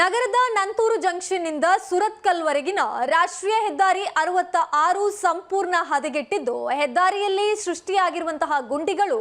ನಗರದ ನಂತೂರು ಜಂಕ್ಷನ್ನಿಂದ ಸುರತ್ಕಲ್ವರೆಗಿನ ರಾಷ್ಟ್ರೀಯ ಹೆದ್ದಾರಿ ಅರವತ್ತ ಆರು ಸಂಪೂರ್ಣ ಹದಗೆಟ್ಟಿದ್ದು, ಹೆದ್ದಾರಿಯಲ್ಲಿ ಸೃಷ್ಟಿಯಾಗಿರುವಂತಹ ಗುಂಡಿಗಳು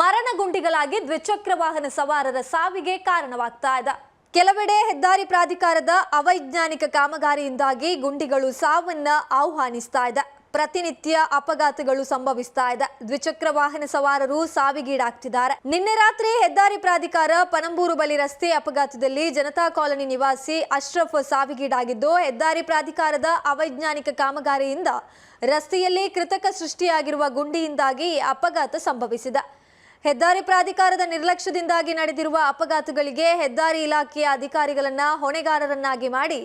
ಮರಣ ಗುಂಡಿಗಳಾಗಿ ದ್ವಿಚಕ್ರ ವಾಹನ ಸವಾರರ ಸಾವಿಗೆ ಕಾರಣವಾಗ್ತಾ ಇದೆ. ಕೆಲವೆಡೆ ಹೆದ್ದಾರಿ ಪ್ರಾಧಿಕಾರದ ಅವೈಜ್ಞಾನಿಕ ಕಾಮಗಾರಿಯಿಂದಾಗಿ ಗುಂಡಿಗಳು ಸಾವನ್ನ ಆಹ್ವಾನಿಸ್ತಾ ಇದೆ. ಪ್ರತಿನಿತ್ಯ ಅಪಘಾತಗಳು ಸಂಭವಿಸ್ತಾ ಇದೆ. ದ್ವಿಚಕ್ರ ವಾಹನ ಸವಾರರು ಸಾವಿಗೀಡಾಗ್ತಿದ್ದಾರೆ. ನಿನ್ನೆ ರಾತ್ರಿ ಹೆದ್ದಾರಿ ಪ್ರಾಧಿಕಾರ ಪನಂಬೂರು ಬಳಿ ರಸ್ತೆ ಅಪಘಾತದಲ್ಲಿ ಜನತಾ ಕಾಲೋನಿ ನಿವಾಸಿ ಅಶ್ರಫ್ ಸಾವಿಗೀಡಾಗಿದ್ದು, ಹೆದ್ದಾರಿ ಪ್ರಾಧಿಕಾರದ ಅವೈಜ್ಞಾನಿಕ ಕಾಮಗಾರಿಯಿಂದ ರಸ್ತೆಯಲ್ಲಿ ಕೃತಕ ಸೃಷ್ಟಿಯಾಗಿರುವ ಗುಂಡಿಯಿಂದಾಗಿ ಅಪಘಾತ ಸಂಭವಿಸಿದೆ. ಹೆದ್ದಾರಿ ಪ್ರಾಧಿಕಾರದ ನಿರ್ಲಕ್ಷ್ಯದಿಂದಾಗಿ ನಡೆದಿರುವ ಅಪಘಾತಗಳಿಗೆ ಹೆದ್ದಾರಿ ಇಲಾಖೆಯ ಅಧಿಕಾರಿಗಳನ್ನ ಹೊಣೆಗಾರರನ್ನಾಗಿ ಮಾಡಿ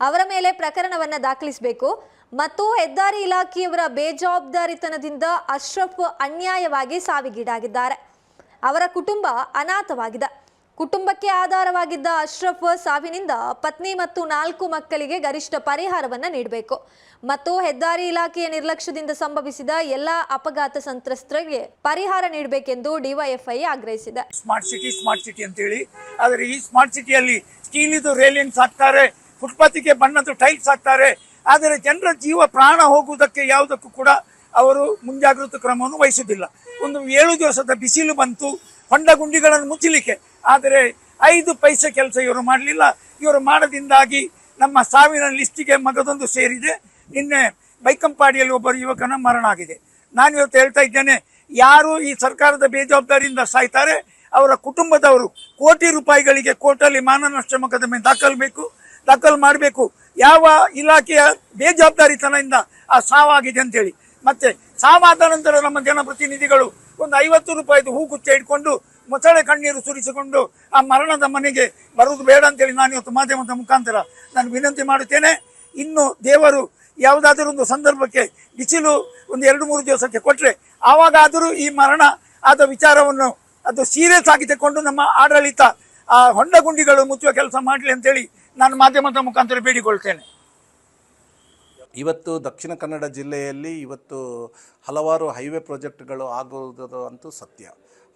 ಅವರ ಮೇಲೆ ಪ್ರಕರಣವನ್ನ ದಾಖಲಿಸಬೇಕು. ಮತ್ತು ಹೆದ್ದಾರಿ ಇಲಾಖೆಯವರ ಬೇಜವಾಬ್ದಾರಿತನದಿಂದ ಅಶ್ರಫ್ ಅನ್ಯಾಯವಾಗಿ ಸಾವಿಗೀಡಾಗಿದ್ದಾರೆ. ಅವರ ಕುಟುಂಬ ಅನಾಥವಾಗಿದೆ. ಕುಟುಂಬಕ್ಕೆ ಆಧಾರವಾಗಿದ್ದ ಅಶ್ರಫ್ ಸಾವಿನಿಂದ ಪತ್ನಿ ಮತ್ತು ನಾಲ್ಕು ಮಕ್ಕಳಿಗೆ ಗರಿಷ್ಠ ಪರಿಹಾರವನ್ನು ನೀಡಬೇಕು. ಮತ್ತು ಹೆದ್ದಾರಿ ಇಲಾಖೆಯ ನಿರ್ಲಕ್ಷ್ಯದಿಂದ ಸಂಭವಿಸಿದ ಎಲ್ಲ ಅಪಘಾತ ಸಂತ್ರಸ್ತರಿಗೆ ಪರಿಹಾರ ನೀಡಬೇಕೆಂದು ಡಿವೈಎಫ್ಐ ಆಗ್ರಹಿಸಿದೆ. ಸ್ಮಾರ್ಟ್ ಸಿಟಿ ಸ್ಮಾರ್ಟ್ ಸಿಟಿ ಅಂತೇಳಿ. ಆದರೆ ಈ ಸ್ಮಾರ್ಟ್ ಸಿಟಿಯಲ್ಲಿ ಸ್ಟೀಲಿದು ರೈಲಿನ್ಸ್ ಹಾಕ್ತಾರೆ ಫುಟ್ಪಾತಿಗೆ ಬಣ್ಣದ್ದು ಟೈಲ್ಸ್ ಹಾಕ್ತಾರೆ. ಆದರೆ ಜನರ ಜೀವ ಪ್ರಾಣ ಹೋಗುವುದಕ್ಕೆ ಯಾವುದಕ್ಕೂ ಕೂಡ ಅವರು ಮುಂಜಾಗ್ರತಾ ಕ್ರಮವನ್ನು ವಹಿಸುವುದಿಲ್ಲ. ಒಂದು ಏಳು ದಿವಸದ ಬಿಸಿಲು ಬಂತು, ಹೊಂಡ ಗುಂಡಿಗಳನ್ನು ಮುಚ್ಚಲಿಕ್ಕೆ. ಆದರೆ ಐದು ಪೈಸೆ ಕೆಲಸ ಇವರು ಮಾಡಲಿಲ್ಲ. ಇವರು ಮಾಡದಿಂದಾಗಿ ನಮ್ಮ ಸಾವಿನ ಲಿಸ್ಟಿಗೆ ಮಗದೊಂದು ಸೇರಿದೆ. ನಿನ್ನೆ ಬೈಕಂಪಾಡಿಯಲ್ಲಿ ಒಬ್ಬ ಯುವಕನ ಮರಣ ಆಗಿದೆ. ನಾನು ಇವತ್ತು ಹೇಳ್ತಾ ಇದ್ದೇನೆ, ಯಾರು ಈ ಸರ್ಕಾರದ ಬೇಜವಾಬ್ದಾರಿಯಿಂದ ಸಾಯ್ತಾರೆ, ಅವರ ಕುಟುಂಬದವರು ಕೋಟಿ ರೂಪಾಯಿಗಳಿಗೆ ಕೋರ್ಟಲ್ಲಿ ಮಾನನಷ್ಟ ಮೊಕದ್ದಮೆ ದಾಖಲ್ಬೇಕು ದಾಖಲು ಮಾಡಬೇಕು. ಯಾವ ಇಲಾಖೆಯ ಬೇಜವಾಬ್ದಾರಿತನದಿಂದ ಆ ಸಾವಾಗಿದೆ ಅಂತೇಳಿ. ಮತ್ತೆ ಸಾವಾದ ನಂತರ ನಮ್ಮ ಜನಪ್ರತಿನಿಧಿಗಳು ಒಂದು ಐವತ್ತು ರೂಪಾಯಿದು ಹೂಗುಚ್ಚ ಇಟ್ಕೊಂಡು ಮೊಸಳೆ ಕಣ್ಣೀರು ಸುರಿಸಿಕೊಂಡು ಆ ಮರಣದ ಮನೆಗೆ ಬರುವುದು ಬೇಡ ಅಂತೇಳಿ ನಾನು ಇವತ್ತು ಮಾಧ್ಯಮದ ಮುಖಾಂತರ ನಾನು ವಿನಂತಿ ಮಾಡುತ್ತೇನೆ. ಇನ್ನು ದೇವರು ಯಾವುದಾದರೂ ಒಂದು ಸಂದರ್ಭಕ್ಕೆ ಬಿಸಿಲು ಒಂದು ಎರಡು ಮೂರು ದಿವಸಕ್ಕೆ ಕೊಟ್ಟರೆ ಆವಾಗಾದರೂ ಈ ಮರಣ ಆದ ವಿಚಾರವನ್ನು ಅದು ಸೀರಿಯಸ್ ಆಗಿ ತಗೊಂಡು ನಮ್ಮ ಆಡಳಿತ ಆ ಹೊಂಡಗುಂಡಿಗಳು ಮುಚ್ಚುವ ಕೆಲಸ ಮಾಡಲಿ ಅಂತೇಳಿ ನಾನು ಮಾಧ್ಯಮದ ಮುಖಾಂತರ ಬೇಡಿಕೊಳ್ತೇನೆ. ಇವತ್ತು ದಕ್ಷಿಣ ಕನ್ನಡ ಜಿಲ್ಲೆಯಲ್ಲಿ ಇವತ್ತು ಹಲವಾರು ಹೈವೇ ಪ್ರಾಜೆಕ್ಟ್ಗಳು ಆಗುವುದು ಅಂತೂ ಸತ್ಯ,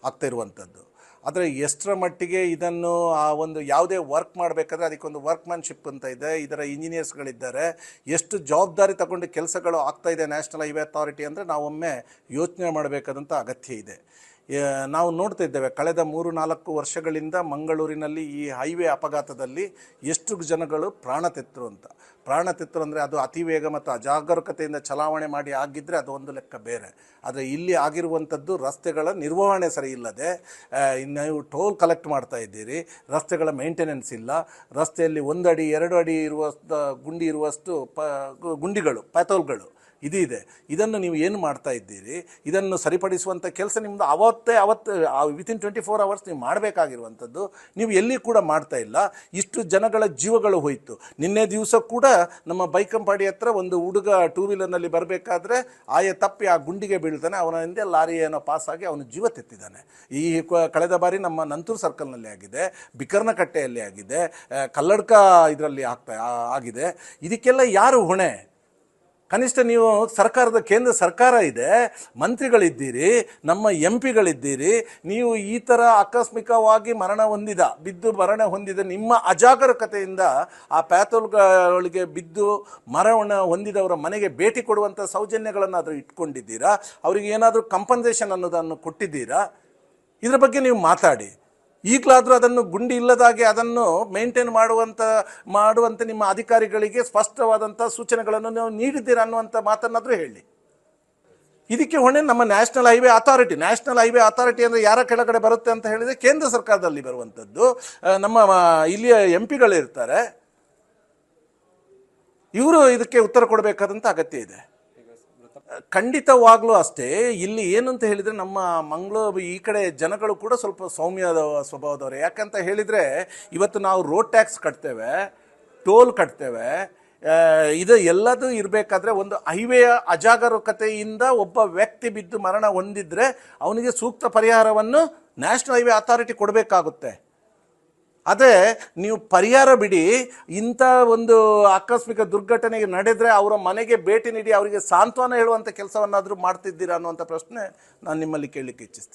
ಆಗ್ತಾ ಇರುವಂಥದ್ದು. ಆದರೆ ಎಷ್ಟರ ಮಟ್ಟಿಗೆ ಇದನ್ನು ಆ ಒಂದು ಯಾವುದೇ ವರ್ಕ್ ಮಾಡಬೇಕಾದ್ರೆ ಅದಕ್ಕೊಂದು ವರ್ಕ್ಮ್ಯಾನ್ಶಿಪ್ ಅಂತ ಇದೆ, ಇದರ ಇಂಜಿನಿಯರ್ಸ್ಗಳಿದ್ದಾರೆ, ಎಷ್ಟು ಜವಾಬ್ದಾರಿ ತಗೊಂಡು ಕೆಲಸಗಳು ಆಗ್ತಾಯಿದೆ ನ್ಯಾಷನಲ್ ಹೈವೇ ಅಥಾರಿಟಿ ಅಂದರೆ ನಾವೊಮ್ಮೆ ಯೋಚನೆ ಮಾಡಬೇಕಾದಂಥ ಅಗತ್ಯ ಇದೆ. ನಾವು ನೋಡ್ತಾ ಇದ್ದೇವೆ, ಕಳೆದ ಮೂರು ನಾಲ್ಕು ವರ್ಷಗಳಿಂದ ಮಂಗಳೂರಿನಲ್ಲಿ ಈ ಹೈವೇ ಅಪಘಾತದಲ್ಲಿ ಎಷ್ಟು ಜನಗಳು ಪ್ರಾಣ ತೆತ್ತರು ಅಂತ. ಪ್ರಾಣ ತೆತ್ತರು ಅಂದರೆ ಅದು ಅತಿ ವೇಗ ಮತ್ತು ಅಜಾಗರೂಕತೆಯಿಂದ ಚಲಾವಣೆ ಮಾಡಿ ಆಗಿದ್ದರೆ ಅದು ಒಂದು ಲೆಕ್ಕ ಬೇರೆ. ಆದರೆ ಇಲ್ಲಿ ಆಗಿರುವಂಥದ್ದು ರಸ್ತೆಗಳ ನಿರ್ವಹಣೆ ಸರಿ ಇಲ್ಲದೆ ನೀವು ಟೋಲ್ ಕಲೆಕ್ಟ್ ಮಾಡ್ತಾ ಇದ್ದೀರಿ, ರಸ್ತೆಗಳ ಮೇಂಟೆನೆನ್ಸ್ ಇಲ್ಲ, ರಸ್ತೆಯಲ್ಲಿ ಒಂದು ಅಡಿ ಎರಡು ಅಡಿ ಇರುವಷ್ಟು ಗುಂಡಿ ಇರುವಷ್ಟು ಪ, ಗುಂಡಿಗಳು ಪ್ಯಾಥೋಲ್ಗಳು ಇದು ಇದೆ. ಇದನ್ನು ನೀವು ಏನು ಮಾಡ್ತಾ ಇದ್ದೀರಿ? ಇದನ್ನು ಸರಿಪಡಿಸುವಂಥ ಕೆಲಸ ನಿಮ್ಮದು ಅವತ್ತೇ ಅವತ್ತು ವಿತಿನ್ ಟ್ವೆಂಟಿ ಫೋರ್ ಅವರ್ಸ್ ನೀವು ಮಾಡಬೇಕಾಗಿರುವಂಥದ್ದು. ನೀವು ಎಲ್ಲಿ ಕೂಡ ಮಾಡ್ತಾ ಇಲ್ಲ. ಇಷ್ಟು ಜನಗಳ ಜೀವಗಳು ಹೋಯಿತು. ನಿನ್ನೆ ದಿವಸ ಕೂಡ ನಮ್ಮ ಬೈಕಂಪಾಡಿ ಹತ್ರ ಒಂದು ಹುಡುಗ ಟೂ ವೀಲರ್ನಲ್ಲಿ ಬರಬೇಕಾದ್ರೆ ಆಯ ತಪ್ಪಿ ಆ ಗುಂಡಿಗೆ ಬೀಳ್ತಾನೆ. ಅವನ ಹಿಂದೆ ಲಾರಿ ಏನೋ ಪಾಸ್ ಆಗಿ ಅವನು ಜೀವ ತೆತ್ತಿದ್ದಾನೆ. ಈ ಕಳೆದ ಬಾರಿ ನಮ್ಮ ನಂತೂರು ಸರ್ಕಲ್ನಲ್ಲಿ ಆಗಿದೆ. ಬಿಕರ್ನಕಟ್ಟೆಯಲ್ಲಿ ಆಗಿದೆ. ಕಲ್ಲಡ್ಕ ಇದರಲ್ಲಿ ಆಗ್ತಾ ಆಗಿದೆ. ಇದಕ್ಕೆಲ್ಲ ಯಾರು ಹೊಣೆ? ಕನಿಷ್ಠ ನೀವು ಸರ್ಕಾರದ, ಕೇಂದ್ರ ಸರ್ಕಾರ ಇದೆ, ಮಂತ್ರಿಗಳಿದ್ದೀರಿ, ನಮ್ಮ ಎಂ ಪಿಗಳಿದ್ದೀರಿ ನೀವು ಈ ಥರ ಆಕಸ್ಮಿಕವಾಗಿ ಮರಣ ಹೊಂದಿದ, ಬಿದ್ದು ಮರಣ ಹೊಂದಿದ ನಿಮ್ಮ ಅಜಾಗರೂಕತೆಯಿಂದ ಆ ಪ್ಯಾಥೋಲ್ಗಳಿಗೆ ಬಿದ್ದು ಮರಣ ಹೊಂದಿದವರ ಮನೆಗೆ ಭೇಟಿ ಕೊಡುವಂಥ ಸೌಜನ್ಯಗಳನ್ನಾದರೂ ಇಟ್ಕೊಂಡಿದ್ದೀರಾ? ಅವರಿಗೆ ಏನಾದರೂ ಕಂಪನ್ಸೇಷನ್ ಅನ್ನೋದನ್ನು ಕೊಟ್ಟಿದ್ದೀರಾ? ಇದರ ಬಗ್ಗೆ ನೀವು ಮಾತಾಡಿ. ಈಗಲಾದರೂ ಅದನ್ನು ಗುಂಡಿ ಇಲ್ಲದಾಗೆ ಅದನ್ನು ಮೇಂಟೈನ್ ಮಾಡುವಂಥ ಮಾಡುವಂಥ ನಿಮ್ಮ ಅಧಿಕಾರಿಗಳಿಗೆ ಸ್ಪಷ್ಟವಾದಂಥ ಸೂಚನೆಗಳನ್ನು ನೀವು ನೀಡಿದ್ದೀರಾ ಅನ್ನುವಂಥ ಮಾತನ್ನಾದರೂ ಹೇಳಿ. ಇದಕ್ಕೆ ಹೊಣೆ ನಮ್ಮ national highway authority national highway authority ಅಂದರೆ ಯಾರ ಕೆಳಗಡೆ ಬರುತ್ತೆ ಅಂತ ಹೇಳಿದರೆ ಕೇಂದ್ರ ಸರ್ಕಾರದಲ್ಲಿ ಬರುವಂಥದ್ದು. ನಮ್ಮ ಇಲ್ಲಿಯ ಎಂ ಪಿಗಳಿರ್ತಾರೆ ಇವರು ಇದಕ್ಕೆ ಉತ್ತರ ಕೊಡಬೇಕಾದಂಥ ಅಗತ್ಯ ಇದೆ. ಖಂಡಿತವಾಗ್ಲೂ ಅಷ್ಟೇ. ಇಲ್ಲಿ ಏನಂತ ಹೇಳಿದರೆ ನಮ್ಮ ಮಂಗಳೂರು, ಈ ಕಡೆ ಜನಗಳು ಕೂಡ ಸ್ವಲ್ಪ ಸೌಮ್ಯದ ಸ್ವಭಾವದವರು. ಯಾಕಂತ ಹೇಳಿದರೆ ಇವತ್ತು ನಾವು ರೋಡ್ ಟ್ಯಾಕ್ಸ್ ಕಟ್ತೇವೆ ಟೋಲ್ ಕಟ್ತೇವೆ. ಇದು ಎಲ್ಲದೂ ಇರಬೇಕಾದ್ರೆ ಒಂದು ಹೈವೇಯ ಅಜಾಗರೂಕತೆಯಿಂದ ಒಬ್ಬ ವ್ಯಕ್ತಿ ಬಿದ್ದು ಮರಣ ಹೊಂದಿದ್ರೆ ಅವನಿಗೆ ಸೂಕ್ತ ಪರಿಹಾರವನ್ನು ನ್ಯಾಷನಲ್ ಹೈವೇ ಅಥಾರಿಟಿ ಕೊಡಬೇಕಾಗುತ್ತೆ. ಅದೇ ನೀವು ಪರಿಹಾರ ಬಿಡಿ, ಇಂಥ ಒಂದು ಆಕಸ್ಮಿಕ ದುರ್ಘಟನೆಗೆ ನಡೆದರೆ ಅವರ ಮನೆಗೆ ಭೇಟಿ ನೀಡಿ ಅವರಿಗೆ ಸಾಂತ್ವನ ಹೇಳುವಂಥ ಕೆಲಸವನ್ನಾದರೂ ಮಾಡ್ತಿದ್ದೀರಾ ಅನ್ನುವಂಥ ಪ್ರಶ್ನೆ ನಾನು ನಿಮ್ಮಲ್ಲಿ ಕೇಳಲಿಕ್ಕೆ ಇಚ್ಛಿಸ್ತೇನೆ.